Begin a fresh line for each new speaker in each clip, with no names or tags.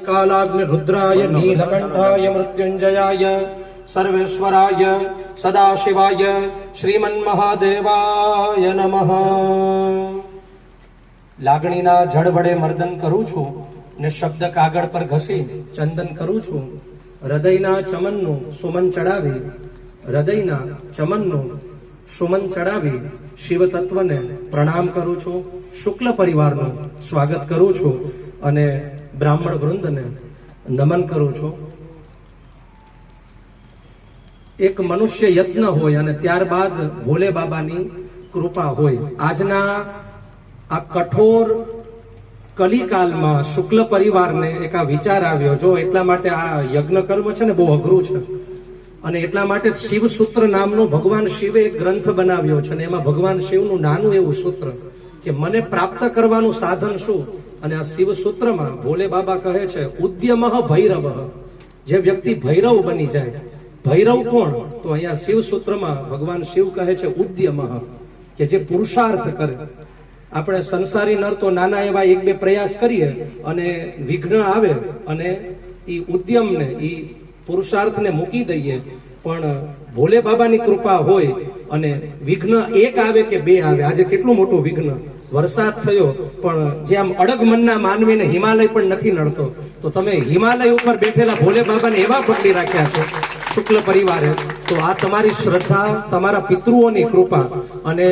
कालाग्निरुद्राय नीलकण्ठाय मृत्युञ्जयाय सर्वेश्वराय सदाशिवाय શ્રીમન્મહાદેવાય નમઃ લાગણીના જળ વડે મર્દન કરું છું ને શબ્દ કાગળ પર ઘસી ચંદન કરું છું હૃદયના ચમનનું સુમન ચડાવી હૃદયના ચમનનું સુમન ચડાવી શિવ તત્વને પ્રણામ કરું છું શુક્લ પરિવારનું સ્વાગત કરું છું અને બ્રાહ્મણ વૃંદને નમન કરું છું. એક મનુષ્ય યત્ન હોય અને ત્યારબાદ ભોલે બાબાની કૃપા હોય. આજના આ કઠોર કલિકાલમાં શુક્લ પરિવારને એક આ વિચાર આવ્યો, જો એટલા માટે આ યજ્ઞ કર્મ છે ને, બહુ અઘરું છે. અને એટલા માટે શિવ સૂત્ર નામનો ભગવાન શિવે એક ગ્રંથ બનાવ્યો છે અને એમાં ભગવાન શિવનું નાનું એવું સૂત્ર કે, મને પ્રાપ્ત કરવાનું સાધન શું? અને આ શિવ સૂત્રમાં ભોલે બાબા કહે છે, ઉદ્યમ ભૈરવ. જે વ્યક્તિ ભૈરવ બની જાય, ભૈરવ કોણ? તો અહીંયા શિવ સૂત્રમાં ભગવાન શિવ કહે છે, ઉદ્યમ. કે જે પુરુષાર્થ કરે. આપણે સંસારી નર તો નાના એવા એક બે પ્રયાસ કરીએ અને વિઘ્ન આવે અને એ ઉદ્યમને એ પુરુષાર્થને મૂકી દઈએ. પણ ભોલે બાબાની કૃપા હોય અને વિઘ્ન એક આવે કે બે આવે? આજે કેટલું મોટું વિઘ્ન? વરસાદ થયો, પણ જે આમ અડગ મનના માનવીને હિમાલય પણ નથી નડતો. તો તમે હિમાલય ઉપર બેઠેલા ભોલે બાબાને એવા પકડી રાખ્યા છે, શુક્લ પરિવારે. તો આ તમારી શ્રદ્ધા, તમારા પિતૃઓની કૃપા અને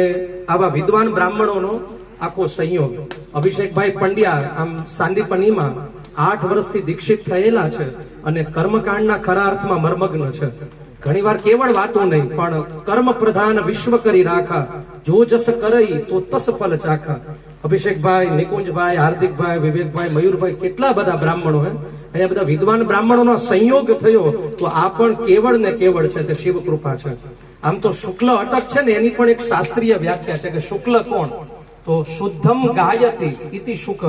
આવા વિદ્વાન બ્રાહ્મણોનો આખો સંયોગ. અભિષેકભાઈ પંડ્યા, આમ સાંદીપનીમાં આઠ વર્ષથી દીક્ષિત થયેલા છે અને કર્મકાંડના ખરા અર્થમાં મર્મગ્ન છે. ઘણીવાર કેવળ વાતો નહીં, પણ કર્મ પ્રધાન વિશ્વ કરી રાખા જો જસ કરઈ તો તસ ફલ ચાખા. અભિષેકભાઈ, નિકુંજભાઈ, હાર્દિકભાઈ, વિવેકભાઈ, મયુરભાઈ કેટલા બધા બ્રાહ્મણો હે. અહીંયા બધા વિદ્વાન બ્રાહ્મણોનો સંયોગ થયો, તો આ પણ કેવળ ને કેવળ છે તે શિવ કૃપા છે. આમ તો શુક્લ અટક છે ને, એની પણ એક શાસ્ત્રીય વ્યાખ્યા છે કે શુક્લ કોણ? તો શુદ્ધમ ગાયતી ઇતિ શુક.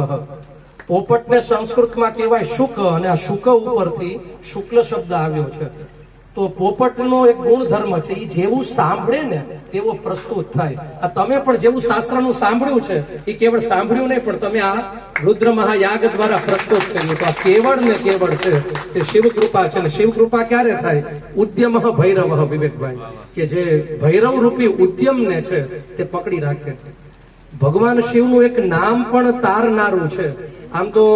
પોપટને સંસ્કૃતમાં કહેવાય શુક, અને આ શુક ઉપરથી શુક્લ શબ્દ આવ્યો છે. તો પોપટનો એક ગુણધર્મ છે એ જેવું સાંભળે ને તેવો પ્રસ્તુત થાય. આ તમે પણ જેવું શાસ્ત્રનું સાંભળ્યું છે એ કેવળ સાંભળ્યું નહીં, પણ તમે આ રુદ્ર મહાયાગ દ્વારા પ્રસ્તુત કર્યું તો આ કેવળ ને કેવળ છે, તે શિવ કૃપા છે. અને શિવ કૃપા ક્યારે થાય? ઉદ્યમ ભૈરવ, વિવેકભાઈ. કે જે ભૈરવ રૂપી ઉદ્યમને છે, તે પકડી રાખે. ભગવાન શિવનું એક નામ પણ તારનારું છે. આમ તો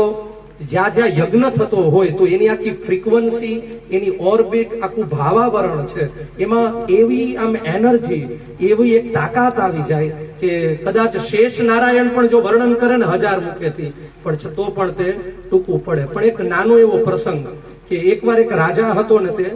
જ્યાં જ્યાં યજ્ઞ થતો હોય તો એની આખી ફ્રીક્વન્સી એની ઓર્બિટ આખું ભાવાવરણ છે. એમાં એવી આમ એનર્જી એવી એક તાકાત આવી જાય કે કદાચ શેષ નારાયણ પણ જો વર્ણન કરે ને હજાર મુખેથી, પણ તો પણ તે ટૂંકું પડે. પણ એક નાનો એવો પ્રસંગ કે એકવાર એક રાજા હતો ને તે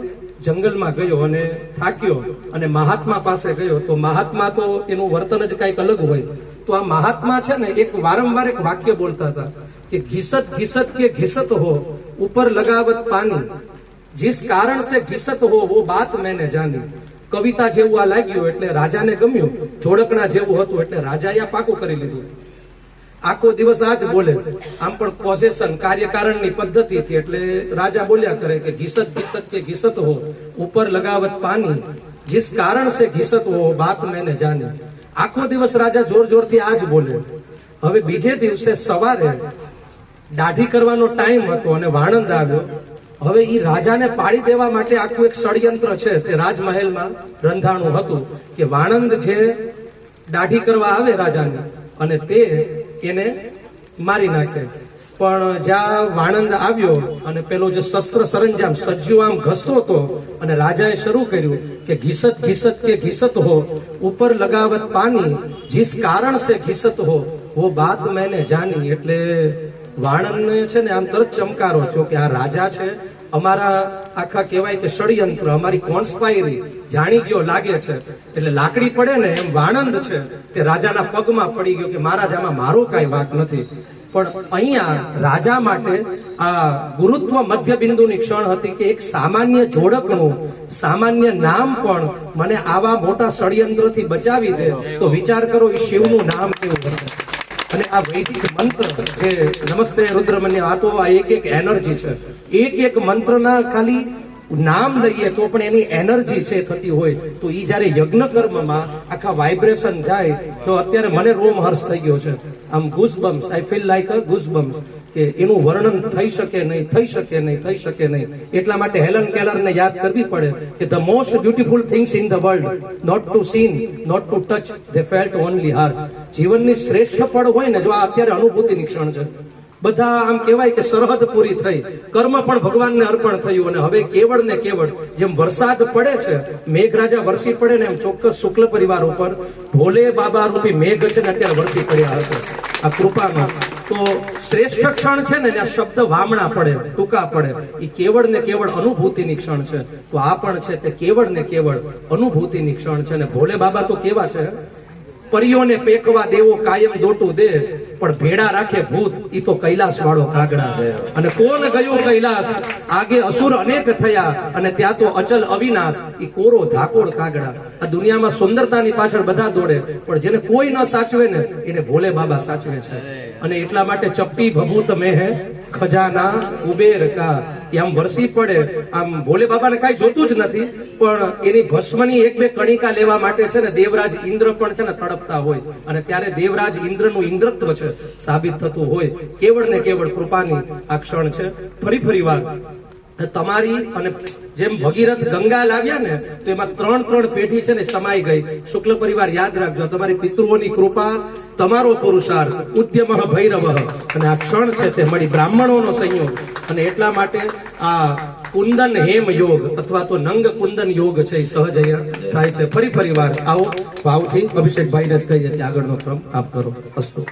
જંગલમાં ગયો અને થાક્યો અને મહાત્મા પાસે ગયો. તો મહાત્મા તો એનું વર્તન જ કંઈક અલગ હોય. તો આ મહાત્મા છે ને એક વારંવાર એક વાક્ય બોલતા હતા. કે ઘિસત ઘિસત કે ઘિસત હો ઉપર લગાવત પાની जिस कारण से घिसत हो वो बात मैंने जानी કવિતા જેવું આ લાગ્યું એટલે રાજાને ગમ્યું જોડકણા જેવું હતું એટલે રાજાએ આ પાકું કરી લીધું આખો દિવસ આ જ બોલે આમ પણ પોઝેશન કાર્યકારણની પદ્ધતિથી એટલે રાજા બોલ્યા કરે કે ઘિસત ઘિસત કે ઘિસત હો ઉપર લગાવત પાની जिस कारण से घिसत हो बात मैंने जानी આખો દિવસ રાજા જોર જોરથી આ જ બોલે હવે બીજે દિવસે સવારે દાઢી કરવાનો ટાઈમ હતો અને વાણંદ આવ્યો. હવે એ રાજાને પાડી દેવા માટે આખું એક ષડયંત્ર છે તે રાજમહેલમાં રંધાણું હતું કે વાણંદ છે દાઢી કરવા આવે રાજાને અને તે એને મારી નાખે. પણ જ્યાં વાણંદ આવ્યો અને પેલો જે શસ્ત્ર સરંજામ સજ્જુ આમ ઘસતો હતો અને રાજાએ શરૂ કર્યું કે ઘીસત ઘીસત કે ઘીસત હો, ઉપર લગાવત પાણી જીસ કારણ સે ઘીસત હો, વો બાત મેને જાની, એટલે વાણંદને છે ને આમ તરત ચમકારો થયો કે આ રાજા છે. અમારા આખા કહેવાય કે ષડયંત્ર, અમારી કોન્સ્પાયરી જાણી ગયો, લાગે છે. એટલે લાકડી પડે ને એમ વાણંદ છે તે રાજાના પગમાં પડી ગયો કે મહારાજ, આમાં મારો કાંઈ વાંક નથી. પણ અહીંયા રાજા માટે આ ગુરુત્વ મધ્ય બિંદુની ક્ષણ હતી કે એક સામાન્ય જોડકનું, સામાન્ય નામ પણ મને આવા મોટા ષડયંત્રથી બચાવી દે. તો વિચાર કરો, એ શિવનું નામ કેવું હશે? અને આ વૈદિક મંત્ર જે નમસ્તે રુદ્રમન્ય, આ તો આ એક એક એનર્જી છે. એક એક મંત્રના ખાલી નામ લઈએ તો પણ એની એનર્જી છે, થતી હોય. તો એ જ્યારે યજ્ઞ કર્મમાં આખા વાઇબ્રેશન જાય, તો અત્યારે મને રોમહર્ષ થઈ ગયો છે. આમ ગુસબમ્સ આઈ ફીલ લાઈક અ ગુસબમ્સ કે એનું વર્ણન થઈ શકે નહીં, થઈ શકે નહીં, થઈ શકે નહીં. એટલા માટે હેલન કેલરને યાદ કરવી પડે કે the most beautiful things in the world not to seen not to touch they felt only heart જીવનની શ્રેષ્ઠ પળ હોય ને જો આ અત્યારે અનુભૂતિ નિક્ષણ છે. બધા આમ કહેવાય કે સરહદ પૂરી થઈ, કર્મ પણ ભગવાનને અર્પણ થયું અને હવે કેવળ ને કેવળ જેમ વરસાદ પડે છે, મેઘરાજા વરસી પડે ને એમ ચોક્કસ શુક્લ પરિવાર ઉપર, ભોલે બાબા રૂપી મેઘ છે ને અત્યારે વરસી પડ્યા હશે. આ કૃપાનો તો શ્રેષ્ઠ ક્ષણ છે ને ત્યાં શબ્દ વામણા પડે, ટૂંકા પડે. એ કેવળ ને કેવળ અનુભૂતિની ક્ષણ છે. તો આ પણ છે તે કેવળ ને કેવળ અનુભૂતિની ક્ષણ છે ને, ભોલે બાબા તો કેવા છે? પરીઓને પેકવા દેવો કાયમ દોટું દે. પણ ભેડા રાખે ભૂત, ઈ તો કૈલાસ વાળો કાગડા અને કોણ ગયું કૈલાસ? આગે અસુર અનેક થયા, અને ત્યાં તો અચલ અવિનાશ, ઈ કોરો ધાકોડ કાગડા. આ દુનિયામાં સુંદરતાની પાછળ બધા દોડે, પણ જેને કોઈ ન સાચવે ને, એને ભોલે બાબા સાચવે છે. અને એટલા માટે ચપટી ભભૂત મેં હે ખજાના કુબેર કા આમ વરસી પડે. આમ ભોલે બાબાને કાંઈ જોતું જ નથી, પણ એની ભસ્મની એક બે કણિકા લેવા માટે છે ને દેવરાજ ઇન્દ્ર પણ છે ને તડપતા હોય. અને ત્યારે દેવરાજ ઇન્દ્રનું ઇન્દ્રત્વ છે સાબિત થતું હોય. કેવળ ને કેવળ કૃપાની આ ક્ષણ છે. ફરી ફરી વાર તમારી અને જેમ ભગીરથ ગંગા લાવ્યા ને, તો એમાં ત્રણ ત્રણ પેઢી છે ને સમાઈ ગઈ. શુક્લ પરિવાર યાદ રાખજો, તમારી પિતૃઓની કૃપા તમારો પુરુષાર્થ ઉદ્યમ ભૈરવ. અને આ ક્ષણ છે તે મળી બ્રાહ્મણોનો સંયોગ. અને એટલા માટે આ કુંદન હેમ યોગ અથવા તો નંગ કુંદન યોગ છે એ સહજ અહીંયા થાય છે. ફરી ફરી વાર આવો. ભાવથી અભિષેકભાઈને જ કહીએ આગળનો ક્રમ આપ કરો. અસ્તુ.